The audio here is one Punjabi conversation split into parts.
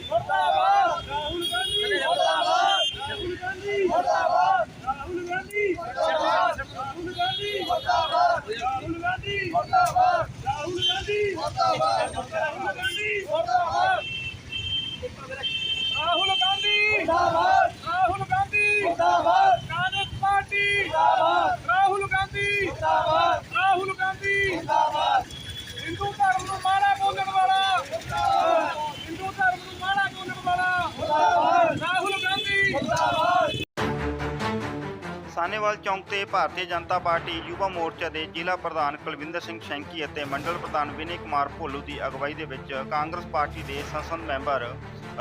ਮੁਰਦਾਬਾਦ ਰਾਹੁਲ ਗਾਂਧੀ ਮੁਰਦਾਬਾਦ ਰਾਹੁਲ ਗਾਂਧੀ ਮੁਰਦਾਬਾਦ ਰਾਹੁਲ ਗਾਂਧੀ ਮੁਰਦਾਬਾਦ ਰਾਹੁਲ ਗਾਂਧੀ ਮੁਰਦਾਬਾਦ ਰਾਹੁਲ ਗਾਂਧੀ ਮੁਰਦਾਬਾਦ ਰਾਹੁਲ ਗਾਂਧੀ ਮੁਰਦਾਬਾਦ ਰਾਹੁਲ ਗਾਂਧੀ ਮੁਰਦਾਬਾਦ ਰਾਹੁਲ ਗਾਂਧੀ ਮੁਰਦਾਬਾਦ ਰਾਹੁਲ ਗਾਂਧੀ ਮੁਰਦਾਬਾਦ ਕਾਂਗਰਸ ਪਾਰਟੀ ਮੁਰਦਾਬਾਦ ਸਾਨੇਵਾਲ ਚੌਂਕ ਤੇ ਭਾਰਤੀ ਜਨਤਾ ਪਾਰਟੀ ਯੁਵਾ ਮੋਰਚਾ ਦੇ ਜ਼ਿਲ੍ਹਾ ਪ੍ਰਧਾਨ ਕੁਲਵਿੰਦਰ ਸਿੰਘ ਸ਼ੈਂਕੀ ਅਤੇ ਮੰਡਲ ਪ੍ਰਧਾਨ ਵਿਨੇ ਕੁਮਾਰ ਭੋਲੂ ਦੀ ਅਗਵਾਈ ਦੇ ਵਿੱਚ ਕਾਂਗਰਸ ਪਾਰਟੀ ਦੇ ਸੰਸਦ ਮੈਂਬਰ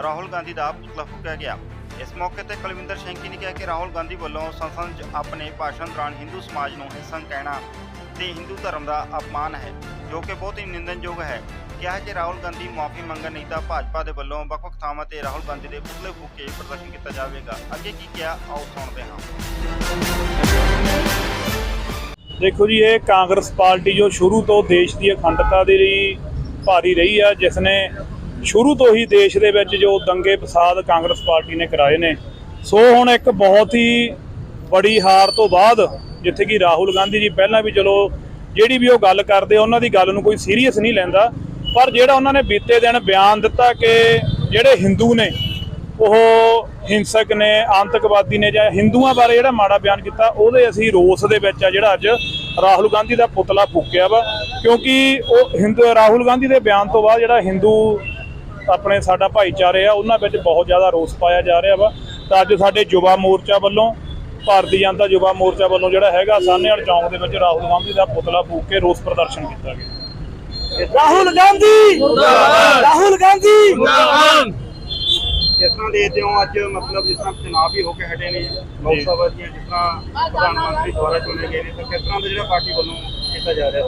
ਰਾਹੁਲ ਗਾਂਧੀ ਦਾ ਪੁਤਲਾ ਫੂਕਿਆ ਗਿਆ। ਇਸ ਮੌਕੇ ਤੇ ਕੁਲਵਿੰਦਰ ਸ਼ੈਂਕੀ ਨੇ ਕਿਹਾ ਕਿ ਰਾਹੁਲ ਗਾਂਧੀ ਵੱਲੋਂ ਸੰਸਦ 'ਚ ਆਪਣੇ ਭਾਸ਼ਣ ਦੌਰਾਨ ਹਿੰਦੂ ਸਮਾਜ ਨੂੰ ਹਿੰਸਕ ਕਹਿਣਾ ਤੇ ਹਿੰਦੂ ਧਰਮ ਦਾ ਅਪਮਾਨ ਹੈ, ਜੋ ਕਿ ਬਹੁਤ ਹੀ ਨਿੰਦਨਯੋਗ ਹੈ। ਕਿਹਾ ਕਿ ਰਾਹੁਲ ਗਾਂਧੀ ਮਾਫੀ ਮੰਗਣ ਨਹੀਂ ਤਾਂ ਭਾਜਪਾ ਦੇ ਵੱਲੋਂ ਵੱਖ-ਵੱਖ ਥਾਵਾਂ ਤੇ ਰਾਹੁਲ ਗਾਂਧੀ ਦੇ ਪੁਤਲੇ ਫੂਕ ਕੇ ਪ੍ਰਦਰਸ਼ਨ ਕੀਤਾ ਜਾਵੇਗਾ। ਅੱਗੇ ਕੀ ਕਿਹਾ, ਆਓ ਸੁਣਦੇ ਹਾਂ। ਦੇਖੋ ਜੀ, ਇਹ ਕਾਂਗਰਸ ਪਾਰਟੀ ਜੋ ਸ਼ੁਰੂ ਤੋਂ ਦੇਸ਼ ਦੀ ਅਖੰਡਤਾ ਦੇ ਲਈ ਭਾਰੀ ਰਹੀ ਆ ਜਿਸ ਨੇ ਸ਼ੁਰੂ ਤੋਂ ਹੀ ਦੇਸ਼ ਦੇ ਵਿੱਚ ਜੋ ਦੰਗੇ ਫਸਾਦ ਕਾਂਗਰਸ ਪਾਰਟੀ ਨੇ ਕਰਾਏ ਨੇ। ਸੋ ਹੁਣ ਇੱਕ ਬਹੁਤ ਹੀ ਬੜੀ ਹਾਰ ਤੋਂ ਬਾਅਦ ਜਿੱਥੇ ਕਿ ਰਾਹੁਲ ਗਾਂਧੀ ਜੀ ਪਹਿਲਾਂ ਵੀ ਚਲੋ ਜਿਹੜੀ ਵੀ ਉਹ ਗੱਲ ਕਰਦੇ, ਉਹਨਾਂ ਦੀ ਗੱਲ ਨੂੰ ਕੋਈ ਸੀਰੀਅਸ ਨਹੀਂ ਲੈਂਦਾ, ਪਰ ਜਿਹੜਾ ਉਹਨਾਂ ਨੇ ਬੀਤੇ ਦਿਨ ਬਿਆਨ ਦਿੱਤਾ ਕਿ ਜਿਹੜੇ ਹਿੰਦੂ ਨੇ ਉਹ ਹਿੰਸਕ ਨੇ ਆਤੰਕਵਾਦੀ ਨੇ ਜਾਂ ਹਿੰਦੂਆਂ ਬਾਰੇ ਜਿਹੜਾ ਮਾੜਾ ਬਿਆਨ ਕੀਤਾ ਉਹਦੇ ਅਸੀਂ ਰੋਸ ਦੇ ਵਿੱਚ ਆ ਜਿਹੜਾ ਅੱਜ ਰਾਹੁਲ ਗਾਂਧੀ ਦਾ ਪੁਤਲਾ ਫੂਕਿਆ ਵਾ। ਕਿਉਂਕਿ ਉਹ ਹਿੰਦੂ ਰਾਹੁਲ ਗਾਂਧੀ ਦੇ ਬਿਆਨ ਤੋਂ ਬਾਅਦ ਜਿਹੜਾ ਹਿੰਦੂ ਆਪਣੇ ਸਾਡਾ ਭਾਈਚਾਰੇ ਆ ਉਹਨਾਂ ਵਿੱਚ ਬਹੁਤ ਜ਼ਿਆਦਾ ਰੋਸ ਪਾਇਆ ਜਾ ਰਿਹਾ ਵਾ। ਤਾਂ ਅੱਜ ਸਾਡੇ ਯੁਵਾ ਮੋਰਚਾ ਵੱਲੋਂ ਭਾਰਤੀ ਜਨਤਾ ਯੁਵਾ ਮੋਰਚਾ ਵੱਲੋਂ ਜਿਹੜਾ ਹੈਗਾ ਸਾਹਨੇਵਾਲ ਚੌਂਕ ਦੇ ਵਿੱਚ ਰਾਹੁਲ ਗਾਂਧੀ ਦਾ ਪੁਤਲਾ ਫੂਕ ਕੇ ਰੋਸ ਪ੍ਰਦਰਸ਼ਨ ਕੀਤਾ ਗਿਆ। ਰਾਹੁਲ ਗਾਂਧੀ! ਮੁਰਦਾਬਾਦ ਰਾਹੁਲ ਗਾਂਧੀ! ਕਿਸ ਤਰ੍ਹਾਂ ਦੇਖਦੇ ਹੋ ਅੱਜ ਮਤਲਬ ਜਿਸ ਤਰ੍ਹਾਂ ਚੁਣਾਵ ਵੀ ਹੋ ਕੇ ਹਟੇ ਨੇ ਲੋਕ ਸਭਾ ਦੀਆਂ ਜਿਸ ਤਰ੍ਹਾਂ ਪ੍ਰਧਾਨ ਮੰਤਰੀ ਦੁਆਰਾ ਚੁਣੇ ਗਏ ਨੇ ਤਾਂ ਕਿਸ ਤਰ੍ਹਾਂ ਦਾ ਜਿਹੜਾ ਪਾਰਟੀ ਵੱਲੋਂ ਕੀਤਾ ਜਾ ਰਿਹਾ?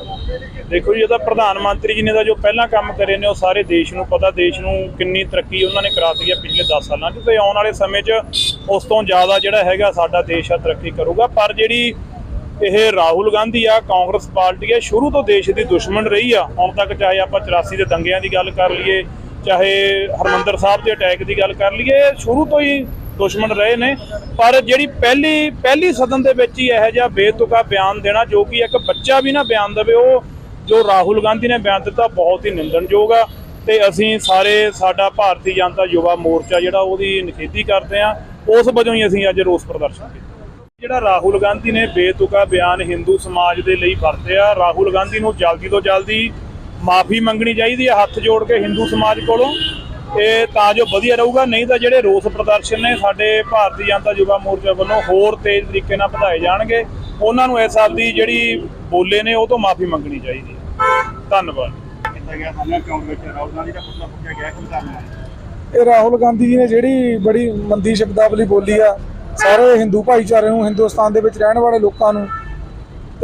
ਦੇਖੋ ਜੀ ਇਹਦਾ ਪ੍ਰਧਾਨ ਮੰਤਰੀ ਜੀ ਨੇ ਤਾਂ ਜੋ ਪਹਿਲਾਂ ਕੰਮ ਕਰੇ ਨੇ ਉਹ ਸਾਰੇ ਦੇਸ਼ ਨੂੰ ਪਤਾ ਦੇਸ਼ ਨੂੰ ਕਿੰਨੀ ਤਰੱਕੀ ਉਹਨਾਂ ਨੇ ਕਰਾਤੀ ਹੈ ਪਿਛਲੇ 10 ਸਾਲਾਂ 'ਚ। ਤੇ ਆਉਣ ਵਾਲੇ ਸਮੇਂ 'ਚ ਉਸ ਤੋਂ ਜ਼ਿਆਦਾ ਜਿਹੜਾ ਹੈਗਾ ਸਾਡਾ ਦੇਸ਼ ਆ ਤਰੱਕੀ ਕਰੂਗਾ। ਪਰ ਜਿਹੜੀ ਇਹ ਰਾਹੁਲ ਗਾਂਧੀ ਆ ਕਾਂਗਰਸ ਪਾਰਟੀ ਆ ਸ਼ੁਰੂ ਤੋਂ ਦੇਸ਼ ਦੀ ਦੁਸ਼ਮਣ ਰਹੀ ਆ। ਹੁਣ ਤੱਕ ਚਾਹੇ ਆਪਾਂ 84 ਦੇ ਦੰਗਿਆਂ ਦੀ ਗੱਲ ਕਰ ਲਈਏ ਚਾਹੇ ਹਰਮੰਦਰ ਸਾਹਿਬ ਦੇ ਅਟੈਕ ਦੀ ਗੱਲ ਕਰ ਲਈਏ, ਸ਼ੁਰੂ ਤੋਂ ਹੀ ਦੁਸ਼ਮਣ ਰਹੇ ਨੇ। ਪਰ ਜਿਹੜੀ ਪਹਿਲੀ ਪਹਿਲੀ ਸਦਨ ਦੇ ਵਿੱਚ ਹੀ ਇਹੋ ਜਿਹਾ ਬੇਤੁਕਾ ਬਿਆਨ ਦੇਣਾ, ਜੋ ਕਿ ਇੱਕ ਬੱਚਾ ਵੀ ਨਾ ਬਿਆਨ ਦੇਵੇ, ਉਹ ਜੋ ਰਾਹੁਲ ਗਾਂਧੀ ਨੇ ਬਿਆਨ ਦਿੱਤਾ, ਬਹੁਤ ਹੀ ਨਿੰਦਣਯੋਗ ਆ। ਤੇ ਅਸੀਂ ਸਾਰੇ ਸਾਡਾ ਭਾਰਤੀ ਜਨਤਾ ਯੁਵਾ ਮੋਰਚਾ ਜਿਹੜਾ, ਉਹਦੀ ਨਿਖੇਧੀ ਕਰਦੇ ਆ। ਉਸ ਵਜੋਂ ਹੀ ਅਸੀਂ ਅੱਜ ਰੋਸ ਪ੍ਰਦਰਸ਼ਨ ਕੀਤਾ। ਜਿਹੜਾ ਰਾਹੁਲ ਗਾਂਧੀ ਨੇ ਬੇਤੁਕਾ ਬਿਆਨ ਹਿੰਦੂ ਸਮਾਜ ਦੇ ਲਈ ਵਰਤਿਆ, ਰਾਹੁਲ ਗਾਂਧੀ ਨੂੰ ਜਲਦੀ ਤੋਂ ਜਲਦੀ ਮਾਫੀ ਮੰਗਣੀ ਚਾਹੀਦੀ ਹੈ ਹੱਥ ਜੋੜ ਕੇ ਹਿੰਦੂ ਸਮਾਜ ਕੋਲੋਂ। ਇਹ ਤਾਂ ਜੋ ਵਧੀਆ ਰਹੂਗਾ ਨਹੀਂ ਤਾਂ ਜਿਹੜੇ ਰੋਸ ਪ੍ਰਦਰਸ਼ਨ ਨੇ ਸਾਡੇ ਭਾਰਤੀ ਜਨਤਾ ਯੁਵਾ ਮੋਰਚਾ ਵੱਲੋਂ ਹੋਰ ਤੇਜ਼ ਤਰੀਕੇ ਨਾਲ ਵਧਾਏ ਜਾਣਗੇ ਉਹਨਾਂ ਨੂੰ ਇਸ ਸਾਲ ਦੀ ਜਿਹੜੀ ਬੋਲੇ ਨੇ ਉਹ ਤੋਂ ਮਾਫੀ ਮੰਗਣੀ ਚਾਹੀਦੀ ਹੈ। ਧੰਨਵਾਦ। ਇਹ ਰਾਹੁਲ ਗਾਂਧੀ ਜੀ ਨੇ ਜਿਹੜੀ ਬੜੀ ਮੰਦੀ ਸ਼ਬਦਾਵਲੀ ਬੋਲੀ ਆ ਸਾਰੇ ਹਿੰਦੂ ਭਾਈਚਾਰੇ ਨੂੰ ਹਿੰਦੁਸਤਾਨ ਦੇ ਵਿੱਚ ਰਹਿਣ ਵਾਲੇ ਲੋਕਾਂ ਨੂੰ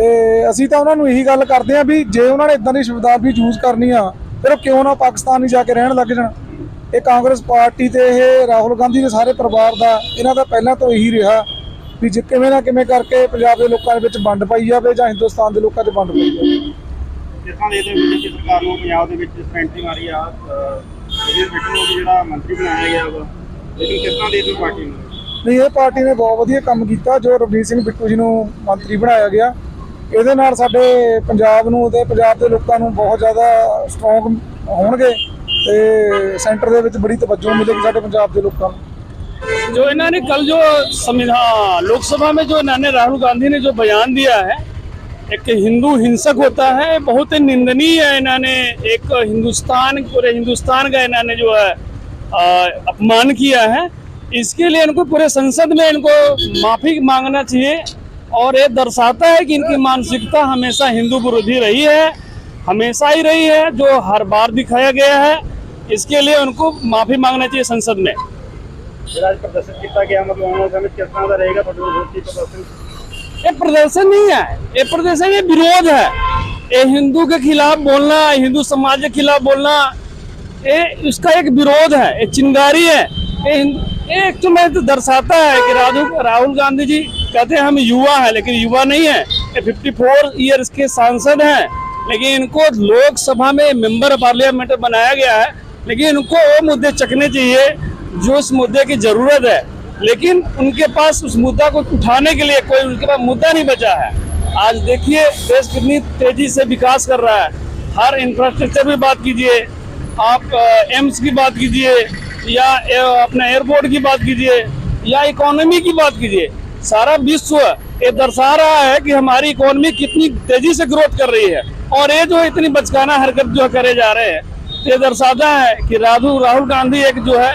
ਤੇ ਅਸੀਂ ਤਾਂ ਉਹਨਾਂ ਨੂੰ ਇਹੀ ਗੱਲ ਕਰਦੇ ਆ ਵੀ ਜੇ ਉਹਨਾਂ ਨੇ ਇਦਾਂ ਦੀ ਸ਼ਬਦਾਵਲੀ ਯੂਜ਼ ਕਰਨੀ ਆ ਫਿਰ ਉਹ ਕਿਉਂ ਨਾ ਪਾਕਿਸਤਾਨ ਹੀ ਜਾ ਕੇ ਰਹਿਣ ਲੱਗ ਜਾਣ। ਇਹ ਕਾਂਗਰਸ ਪਾਰਟੀ ਤੇ ਇਹ ਰਾਹੁਲ ਗਾਂਧੀ ਦੇ ਸਾਰੇ ਪਰਿਵਾਰ ਦਾ ਇਹਨਾਂ ਦਾ ਪਹਿਲਾਂ ਤੋਂ ਇਹੀ ਰਿਹਾ ਵੀ ਜੇ ਕਿਵੇਂ ਨਾ ਕਿਵੇਂ ਕਰਕੇ ਪੰਜਾਬ ਦੇ ਲੋਕਾਂ ਦੇ ਵਿੱਚ ਵੰਡ ਪਾਈ ਜਾਵੇ ਜਾਂ ਹਿੰਦੁਸਤਾਨ ਦੇ ਲੋਕਾਂ 'ਚ ਵੰਡ ਪਾਈ ਜਾਵੇ। ਜਿਸ ਤਰ੍ਹਾਂ ਦੇਖਦੇ ਹੋ ਬੀਜੇਪੀ ਸਰਕਾਰ ਨੂੰ ਪੰਜਾਬ ਦੇ ਵਿੱਚ ਸੈਂਟਰੀ ਮਾਰੀ ਆ ਇਹ ਬਿੱਟੂ ਨੂੰ ਵੀ ਜਿਹੜਾ ਮੰਤਰੀ ਬਣਾਇਆ ਗਿਆ ਵਾ ਲੇਕਿਨ ਕਿਸ ਤਰ੍ਹਾਂ ਦੇਖਦੇ ਹੋ ਪਾਰਟੀ ਨੂੰ? ਨਹੀਂ ਇਹ ਪਾਰਟੀ ਨੇ ਬਹੁਤ ਵਧੀਆ ਕੰਮ ਕੀਤਾ ਜੋ ਰਵਨੀਤ ਸਿੰਘ ਬਿੱਟੂ ਜੀ ਨੂੰ ਮੰਤਰੀ ਬਣਾਇਆ ਗਿਆ। ਇਹਦੇ ਨਾਲ ਸਾਡੇ ਪੰਜਾਬ ਨੂੰ ਤੇ ਪੰਜਾਬ ਦੇ ਲੋਕਾਂ ਨੂੰ ਬਹੁਤ ਜ਼ਿਆਦਾ ਸਟਰੋਂਗ ਹੋਣਗੇ ਤੇ ਸੈਂਟਰ ਦੇ ਵਿੱਚ ਬੜੀ ਤਵੱਜੋ ਮਿਲੇਗੀ ਸਾਡੇ ਪੰਜਾਬ ਦੇ ਲੋਕਾਂ ਨੂੰ जो इन्होंने कल जो संविधान लोकसभा में जो इन्होंने राहुल गांधी ने जो बयान दिया है एक हिंदू हिंसक होता है बहुत ही निंदनीय है इन्होंने एक हिंदुस्तान पूरे हिंदुस्तान का इन्होंने जो है आ, अपमान किया है इसके लिए इनको पूरे संसद में इनको माफी मांगना चाहिए और ये दर्शाता है कि इनकी मानसिकता हमेशा हिंदू विरोधी रही है हमेशा ही रही है जो हर बार दिखाया गया है। इसके लिए उनको माफ़ी मांगना चाहिए संसद में। ये प्रदर्शन नहीं है। ये प्रदर्शन ये विरोध है। ये हिंदू के खिलाफ बोलना हिंदू समाज के खिलाफ बोलना ये इसका एक विरोध है। ये चिंगारी है। ये एक तो मैं तो दर्शाता है कि राहुल राहुल गांधी जी कहते हैं हम युवा हैं, लेकिन युवा नहीं है। ये 54 ईयर्स के सांसद हैं, लेकिन इनको लोकसभा में मेंबर पार्लियामेंट बनाया गया है। लेकिन उनको वो मुद्दे चकने चाहिए जो उस मुद्दे की ज़रूरत है। लेकिन उनके पास उस मुद्दा को उठाने के लिए कोई उनके पास मुद्दा नहीं बचा है। आज देखिए, देश कितनी तेज़ी से विकास कर रहा है। हर इंफ्रास्ट्रक्चर में बात कीजिए, आप एम्स की बात कीजिए या अपना एयरपोर्ट की बात कीजिए, या इकोनॉमी की बात कीजिए, सारा विश्व ये दर्शा रहा है कि हमारी इकोनॉमी कितनी तेज़ी से ग्रोथ कर रही है। और ये जो इतनी बचकाना हरकत जो करे जा रहे हैं तो ये दर्शाता है कि राहुल राहुल गांधी एक जो है,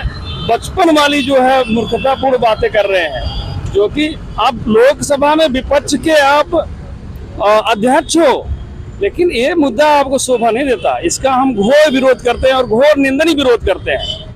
बचपन वाली जो है मूर्खतापूर्ण बातें कर रहे हैं, जो कि आप लोकसभा में विपक्ष के आप अध्यक्ष हो, लेकिन ये मुद्दा आपको शोभा नहीं देता। इसका हम घोर विरोध करते हैं और घोर निंदनीय विरोध करते हैं।